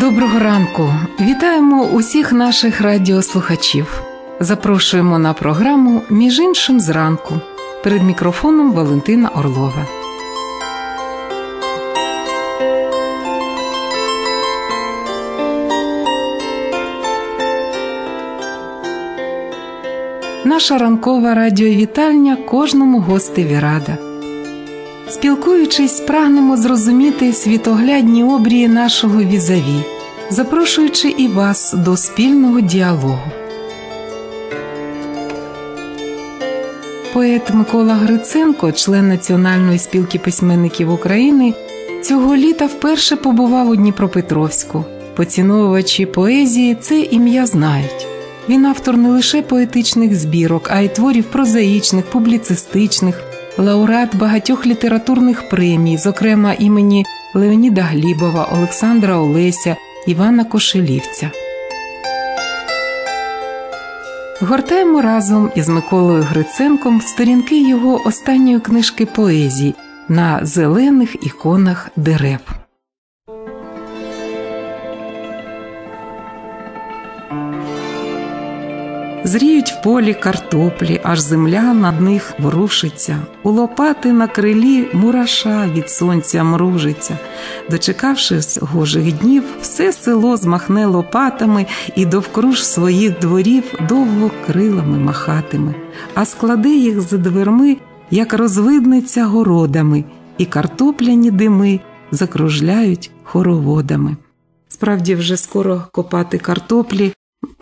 Доброго ранку! Вітаємо усіх наших радіослухачів. Запрошуємо на програму Між іншим зранку перед мікрофоном Валентина Орлова. Наша ранкова радіовітальня кожному гостеві рада. Спілкуючись, прагнемо зрозуміти світоглядні обрії нашого візаві, запрошуючи і вас до спільного діалогу. Поет Микола Гриценко, член Національної спілки письменників України, цього літа вперше побував у Дніпропетровську. Поціновувачі поезії це ім'я знають. Він автор не лише поетичних збірок, а й творів прозаїчних, публіцистичних, лауреат багатьох літературних премій, зокрема імені Леоніда Глібова, Олександра Олеся, Івана Кошелівця. Гортаємо разом із Миколою Гриценком сторінки його останньої книжки поезії на зелених іконах дерев. Зріють в полі картоплі, аж земля над них ворушиться, у лопати на крилі мураша від сонця мружиться. Дочекавшись гожих днів, все село змахне лопатами і довкруж своїх дворів довго крилами махатиме, а складе їх за дверми, як розвидниця городами, і картопляні дими закружляють хороводами. Справді, вже скоро копати картоплі.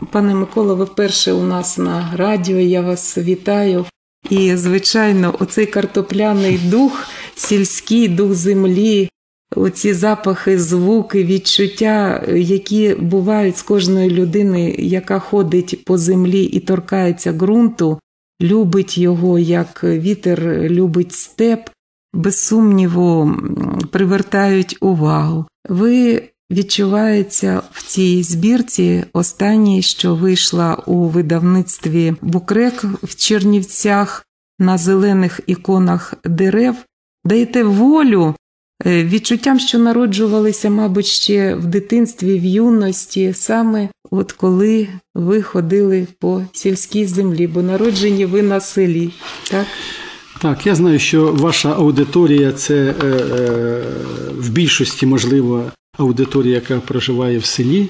Пане Микола, ви вперше у нас на радіо. Я вас вітаю. І, звичайно, оцей картопляний дух, сільський дух землі, оці запахи, звуки, відчуття, які бувають з кожної людини, яка ходить по землі і торкається ґрунту, любить його, як вітер любить степ, без сумніву, привертають увагу. Ви відчувається в цій збірці, останній, що вийшла у видавництві Букрек в Чернівцях на зелених іконах дерев, даєте волю відчуттям, що народжувалися, мабуть, ще в дитинстві, в юності, саме от коли ви ходили по сільській землі, бо народжені ви на селі. так? Так, я знаю, що ваша аудиторія це е, е, в більшості можливо аудиторія, яка проживає в селі,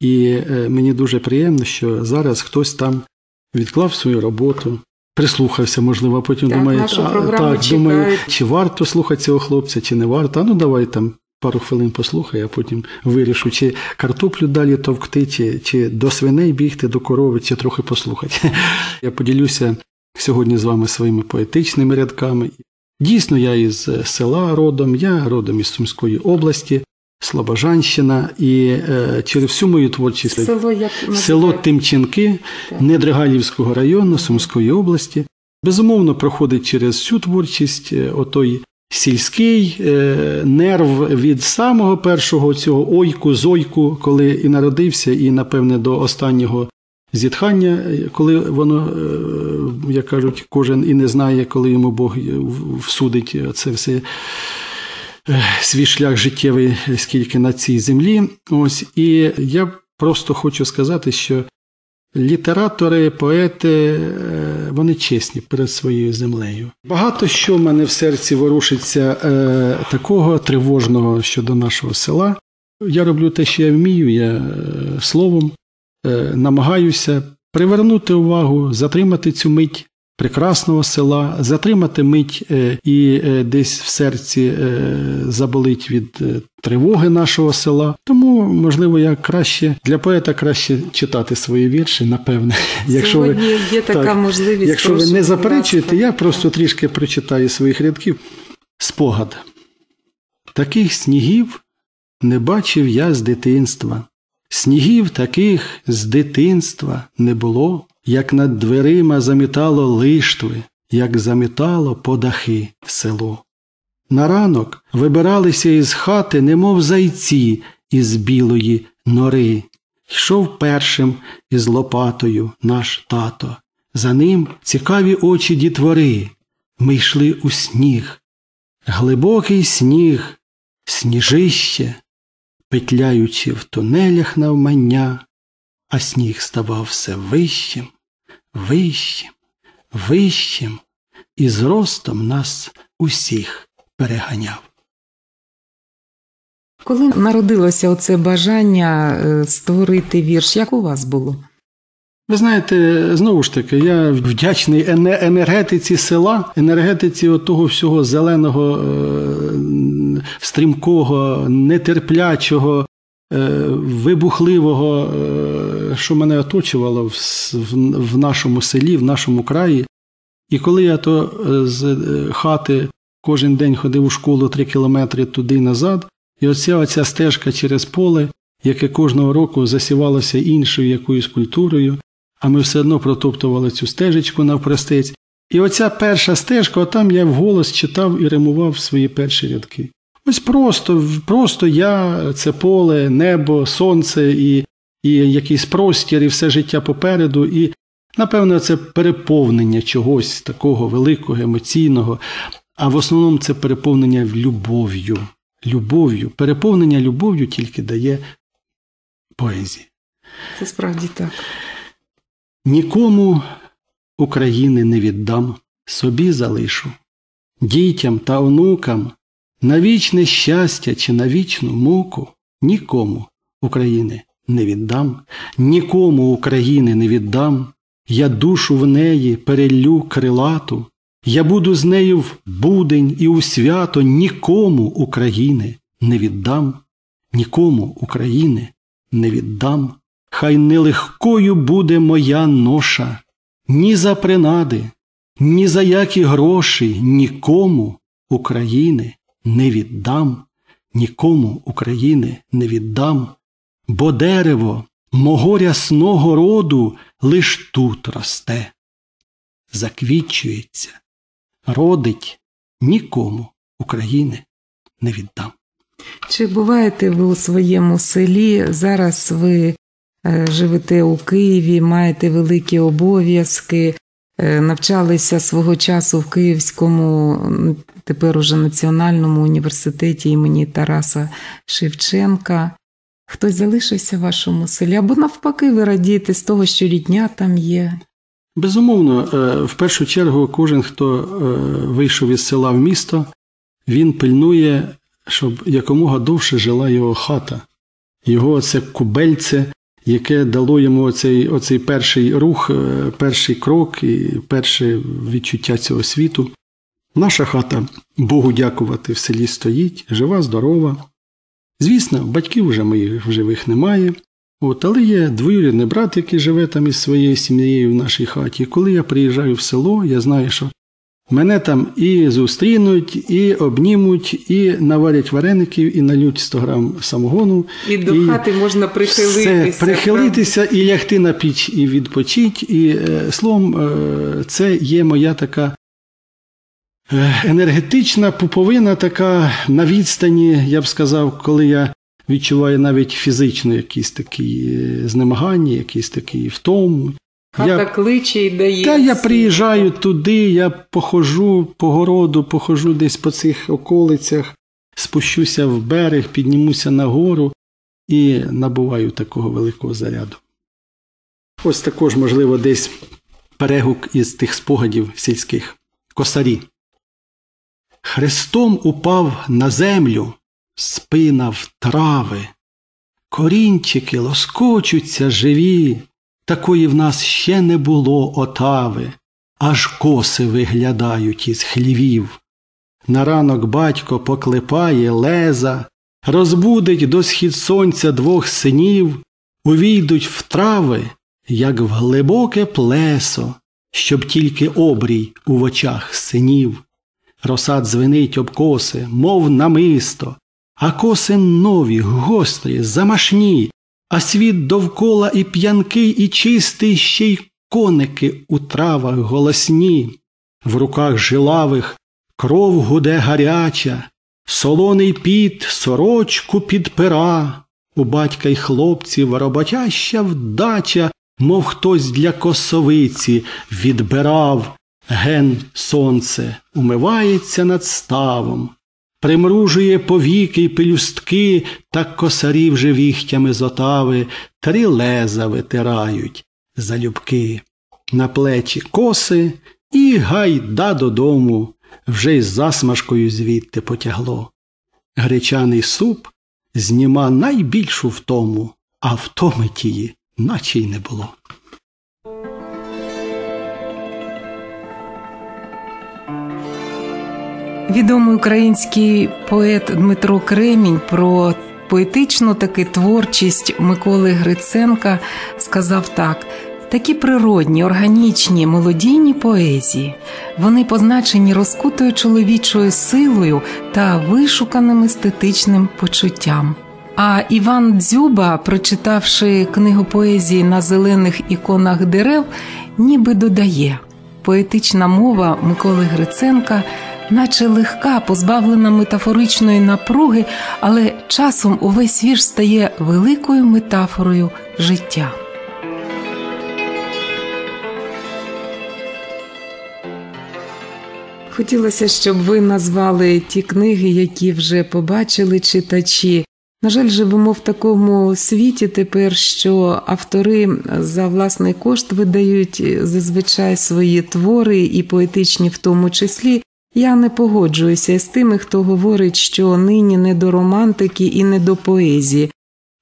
і е, мені дуже приємно, що зараз хтось там відклав свою роботу, прислухався, можливо, а потім так, думає, а, так, думає, чи варто слухати цього хлопця, чи не варто. А ну давай там. Пару хвилин послухай, а потім вирішу, чи картоплю далі товкти, чи чи до свиней бігти, до корови, чи трохи послухати. Я поділюся сьогодні з вами своїми поетичними рядками. Дійсно, я із села родом, я родом із Сумської області, Слобожанщина, і е, через всю мою творчість село, як село Тимченки Недригалівського району Сумської області. Безумовно, проходить через всю творчість отой сільський е, нерв від самого першого цього ойку, зойку, коли і народився, і, напевне, до останнього зітхання, коли воно, е, як кажуть, кожен і не знає, коли йому Бог всудить це все. Свій шлях життєвий скільки на цій землі. Ось і я просто хочу сказати, що літератори, поети, вони чесні перед своєю землею. Багато що в мене в серці ворушиться е, такого тривожного щодо нашого села. Я роблю те, що я вмію, я е, словом е, намагаюся привернути увагу, затримати цю мить прекрасного села, затримати мить і десь в серці заболить від тривоги нашого села. Тому, можливо, я краще для поета краще читати свої вірші, напевне. Якщо ви є така так, можливість. Якщо ви не заперечуєте, я просто трішки прочитаю своїх рядків. Спогад. Таких снігів не бачив я з дитинства. Снігів таких з дитинства не було як над дверима замітало лиштви, як замітало по дахи село. На ранок вибиралися із хати, немов зайці із білої нори. Йшов першим із лопатою наш тато. За ним цікаві очі дітвори. Ми йшли у сніг. Глибокий сніг, сніжище. петляючи в тунелях навмання, а сніг ставав все вищим, вищим, вищим, і зростом нас усіх переганяв. Коли народилося оце бажання е, створити вірш, як у вас було? Ви знаєте, знову ж таки, я вдячний енергетиці села, енергетиці того всього зеленого, е, стрімкого, нетерплячого, е, вибухливого, що мене оточувало в нашому селі, в нашому краї. І коли я то з хати кожен день ходив у школу три кілометри туди назад, і оця оця стежка через поле, яке кожного року засівалося іншою якоюсь культурою, а ми все одно протоптували цю стежечку навпростець. І оця перша стежка, там я вголос читав і римував свої перші рядки. Ось просто просто я, це поле, небо, сонце і і якийсь простір, і все життя попереду. І, напевно, це переповнення чогось такого великого, емоційного, а в основному це переповнення любов'ю любов'ю, переповнення любов'ю тільки дає поезія. Це справді так. Нікому України не віддам, собі залишу, дітям та онукам на вічне щастя чи на вічну муку нікому України не віддам, нікому України не віддам, я душу в неї перелю крилату, я буду з нею в будень і у свято. Нікому України не віддам, нікому України не віддам. Хай нелегкою буде моя ноша, ні за принади, ні за які гроші нікому України не віддам, нікому України не віддам, бо дерево мого рясного роду лиш тут росте, заквічується родить нікому України не віддам. Чи буваєте ви у своєму селі? Зараз ви е, живете у Києві, маєте великі обов'язки, е, навчалися свого часу в Київському, тепер уже Національному університеті імені Тараса Шевченка. Хтось залишився в вашому селі, або навпаки, ви радієте з того, що рідня там є. Безумовно, е, в першу чергу, кожен, хто е, вийшов із села в місто, він пильнує, щоб якомога довше жила його хата, його це кубельце, яке дало йому оцей, оцей перший рух, е, перший крок і перше відчуття цього світу. Наша хата, Богу дякувати, в селі стоїть, жива, здорова. Звісно, батьків вже моїх в живих немає. От, Але є двоюрідний брат, який живе там із своєю сім'єю в нашій хаті. Коли я приїжджаю в село, я знаю, що мене там і зустрінуть, і обнімуть, і наварять вареників, і налють 100 грам самогону. І до і хати можна прихилитися. Все, прихилитися і лягти на піч, і відпочить. І е, словом, е, це є моя така. Енергетична пуповина така на відстані, я б сказав, коли я відчуваю навіть фізично якісь такі е, знемагання, якісь такі втому. Хата я, кличе і дає. Та я приїжджаю туди, я похожу по городу, похожу десь по цих околицях, спущуся в берег, піднімуся на гору і набуваю такого великого заряду. Ось також, можливо, десь перегук із тих спогадів сільських косарі. Христом упав на землю, спина в трави, корінчики лоскочуться живі, такої в нас ще не було отави, аж коси виглядають із хлівів. На ранок батько поклепає леза, розбудить до схід сонця двох синів, увійдуть в трави, як в глибоке плесо, щоб тільки обрій у очах синів. Роса дзвенить об коси, мов намисто, а коси нові, гострі, замашні, а світ довкола і п'янкий, і чистий ще й коники у травах голосні, в руках жилавих кров гуде гаряча, солоний піт сорочку підпира, у батька й хлопців роботяща вдача, мов хтось для косовиці відбирав ген сонце, умивається над ставом примружує повіки й пелюстки, так косарі вже віхтями з отави, три леза витирають залюбки, на плечі коси і гайда додому, вже й засмажкою звідти потягло. Гречаний суп зніма найбільшу втому, а втоми тії, наче й не було. Відомий український поет Дмитро Кремінь про поетичну таки творчість Миколи Гриценка сказав так: такі природні, органічні, мелодійні поезії, вони позначені розкутою чоловічою силою та вишуканим естетичним почуттям. А Іван Дзюба, прочитавши книгу поезії на зелених іконах дерев, ніби додає поетична мова Миколи Гриценка наче легка, позбавлена метафоричної напруги, але часом увесь вірш стає великою метафорою життя. Хотілося, щоб ви назвали ті книги, які вже побачили читачі. На жаль, живемо в такому світі тепер, що автори за власний кошт видають зазвичай свої твори і поетичні в тому числі. Я не погоджуюся з тими, хто говорить, що нині не до романтики і не до поезії.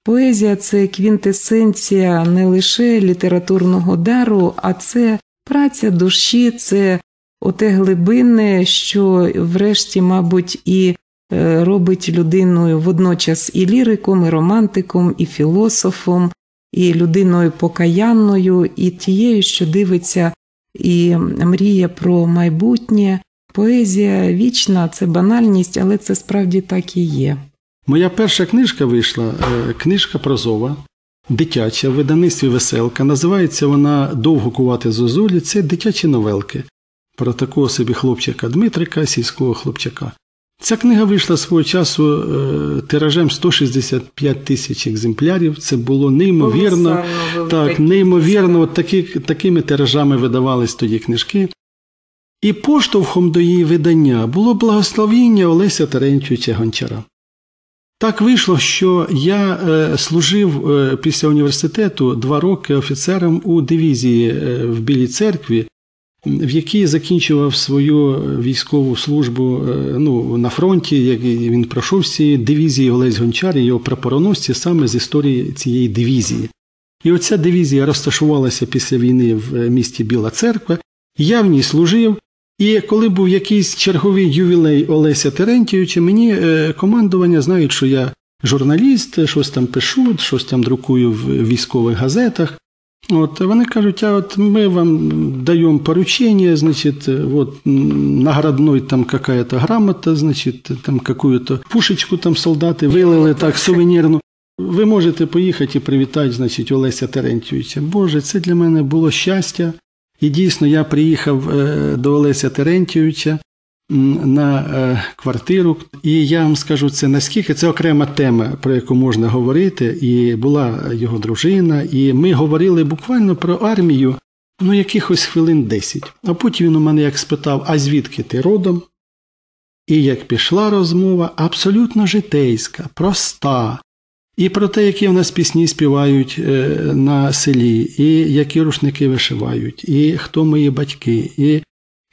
Поезія це квінтесенція не лише літературного дару, а це праця душі, це оте глибинне, що врешті, мабуть, і е, робить людиною водночас і ліриком, і романтиком, і філософом, і людиною покаянною, і тією, що дивиться і мріє про майбутнє. Поезія вічна, це банальність, але це справді так і є. Моя перша книжка вийшла, е, книжка прозова, дитяча в видавництві веселка. Називається вона Довго кувати зозулі. Це дитячі новелки про такого собі хлопчика Дмитрика, сільського хлопчака. Ця книга вийшла свого часу е, тиражем 165 тисяч екземплярів. Це було неймовірно. Так, неймовірно, от такі, такими тиражами видавались тоді книжки. І поштовхом до її видання було благословіння Олеся Терентьовича Гончара. Так вийшло, що я е, служив е, після університету два роки офіцером у дивізії е, в Білій церкві, в якій закінчував свою військову службу ну, на фронті, як він пройшов з цієї дивізії Олесь Гончар і його прапороносці саме з історії цієї дивізії. І оця дивізія розташувалася після війни в місті Біла Церква. Я в ній служив. І коли був якийсь черговий ювілей Олеся Терентійовича, мені е, командування знають, що я журналіст, щось там пишу, щось там друкую в військових газетах. От Вони кажуть, а от ми вам даємо поручення, значить, от наградной там какая-то грамота, значить, там какую-то пушечку там солдати вилили так сувенірну. Ви можете поїхати і привітати, значить, Олеся Терентьовича. Боже, це для мене було щастя. І дійсно я приїхав е, до Олеся Терентьовича на е, квартиру, і я вам скажу це наскільки це окрема тема, про яку можна говорити. І була його дружина, і ми говорили буквально про армію ну, якихось хвилин 10. А потім він у мене як спитав: а звідки ти родом? І як пішла розмова, абсолютно житейська, проста, і про те, які в нас пісні співають е, на селі, і які рушники вишивають, і хто мої батьки. І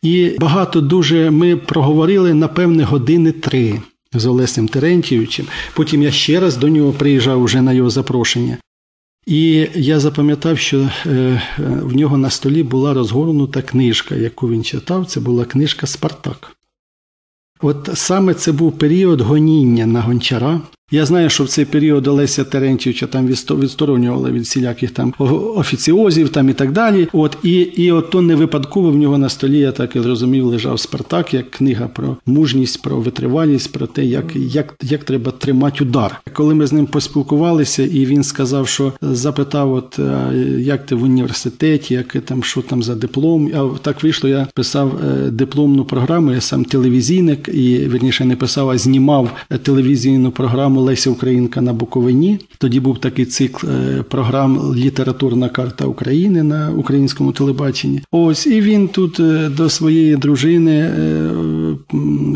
і багато дуже ми проговорили, напевне, години три з Олесем Терентьєвичем. Потім я ще раз до нього приїжджав уже на його запрошення. І я запам'ятав, що е, в нього на столі була розгорнута книжка, яку він читав. Це була книжка Спартак. От саме це був період гоніння на гончара. Я знаю, що в цей період Олеся Терентьєвича там відсторонювали від всіляких там офіціозів там і так далі. От і і от то не випадково в нього на столі, я так і зрозумів, лежав Спартак, як книга про мужність, про витривалість, про те, як як, як треба тримати удар. Коли ми з ним поспілкувалися, і він сказав, що запитав, от як ти в університеті, як там що там за диплом. А так вийшло, я писав е, дипломну програму. Я сам телевізійник і верніше не писав, а знімав телевізійну програму програму Леся Українка на Буковині. Тоді був такий цикл е, програм Літературна карта України на українському телебаченні. Ось і він тут е, до своєї дружини,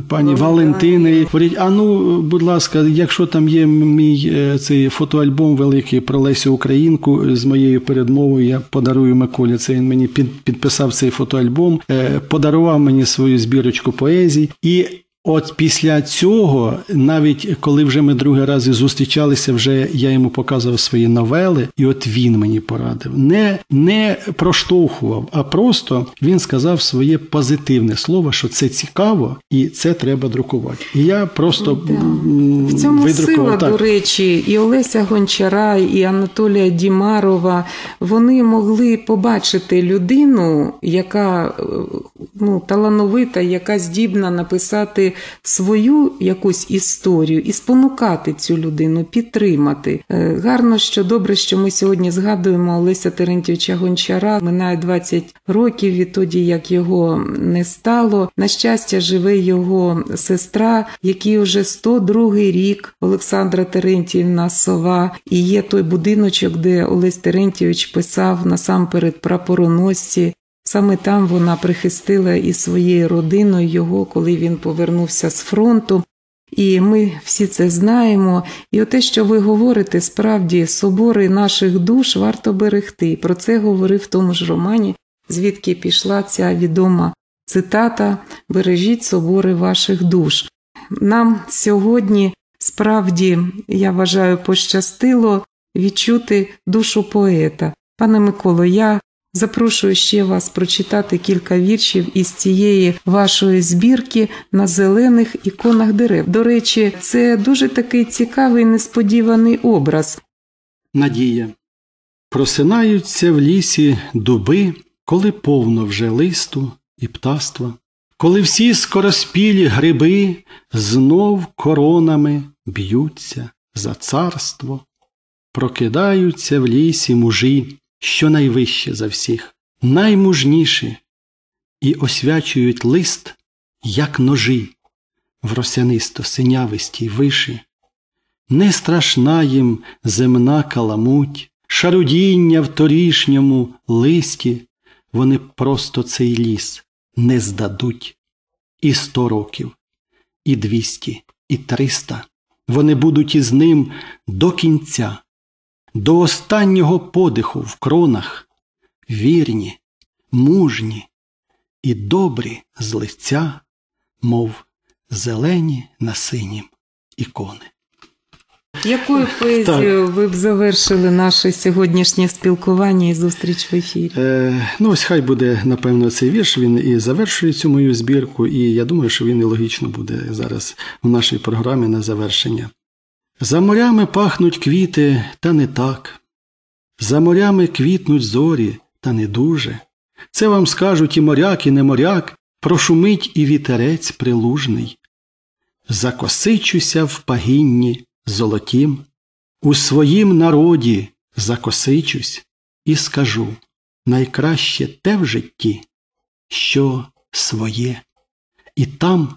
пані Валентини, говорить: а ну, будь ласка, якщо там є мій цей фотоальбом великий про Лесю Українку з моєю передмовою, я подарую Миколі. Це він мені підписав цей фотоальбом, подарував мені свою збірочку поезій. І От після цього, навіть коли вже ми другий раз зустрічалися, вже я йому показував свої новели, і от він мені порадив. Не не проштовхував, а просто він сказав своє позитивне слово, що це цікаво і це треба друкувати. І я просто да. в цьому сила, так. до речі, і Олеся Гончара, і Анатолія Дімарова вони могли побачити людину, яка ну, талановита, яка здібна написати свою якусь історію і спонукати цю людину, підтримати. Е, гарно, що добре, що ми сьогодні згадуємо Олеся Терентьовича Гончара. Минає 20 років відтоді, як його не стало. На щастя, живе його сестра, який вже 102 рік Олександра Терентьівна Сова. І є той будиночок, де Олесь Терентьович писав насамперед прапороносці. Саме там вона прихистила і своєю родиною його, коли він повернувся з фронту. І ми всі це знаємо. І те, що ви говорите, справді собори наших душ варто берегти. Про це говорив в тому ж романі, звідки пішла ця відома цитата Бережіть собори ваших душ. Нам сьогодні справді, я вважаю, пощастило відчути душу поета. Пане Миколо, я Запрошую ще вас прочитати кілька віршів із цієї вашої збірки на зелених іконах дерев. До речі, це дуже такий цікавий несподіваний образ. Надія. Просинаються в лісі дуби, коли повно вже листу і птаства, коли всі скороспілі гриби знов коронами б'ються за царство, прокидаються в лісі мужі що найвище за всіх, наймужніші, і освячують лист, як ножі, в росянисто синявистій виші. Не страшна їм земна каламуть, шарудіння в торішньому листі, вони просто цей ліс не здадуть. І сто років, і двісті, і триста. Вони будуть із ним до кінця до останнього подиху в кронах, вірні, мужні і добрі з лиця, мов зелені на синім ікони. Якою поезією ви б завершили наше сьогоднішнє спілкування і зустріч в ефірі? Е, Ну, ось хай буде, напевно, цей вірш. Він і завершує цю мою збірку, і я думаю, що він і логічно буде зараз в нашій програмі на завершення. За морями пахнуть квіти, та не так. За морями квітнуть зорі, та не дуже. Це вам скажуть і моряк, і не моряк, прошумить і вітерець прилужний. Закосичуся в пагінні золотім, у своїм народі закосичусь і скажу найкраще те в житті, що своє, і там,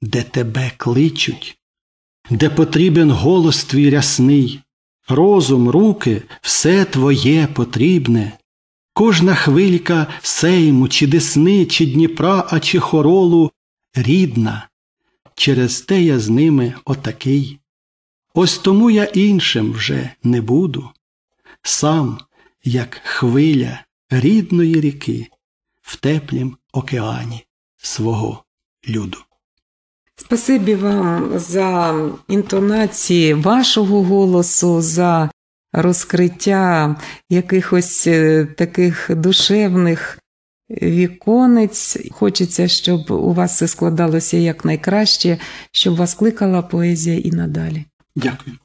де тебе кличуть, де потрібен голос твій рясний, розум, руки, все твоє потрібне, кожна хвилька сейму, чи десни, чи Дніпра, а чи хоролу рідна, через те я з ними отакий. Ось тому я іншим вже не буду, сам, як хвиля рідної ріки в теплім океані свого люду. Спасибі вам за інтонації вашого голосу, за розкриття якихось е, таких душевних віконець. Хочеться, щоб у вас все складалося якнайкраще, щоб вас кликала поезія і надалі. Дякую.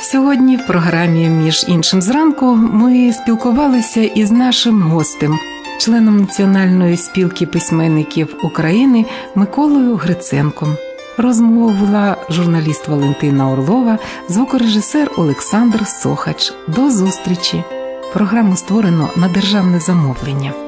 Сьогодні в програмі між іншим зранку ми спілкувалися із нашим гостем членом Національної спілки письменників України Миколою Гриценком. Розмова була журналіст Валентина Орлова, звукорежисер Олександр Сохач. До зустрічі. Програму створено на державне замовлення.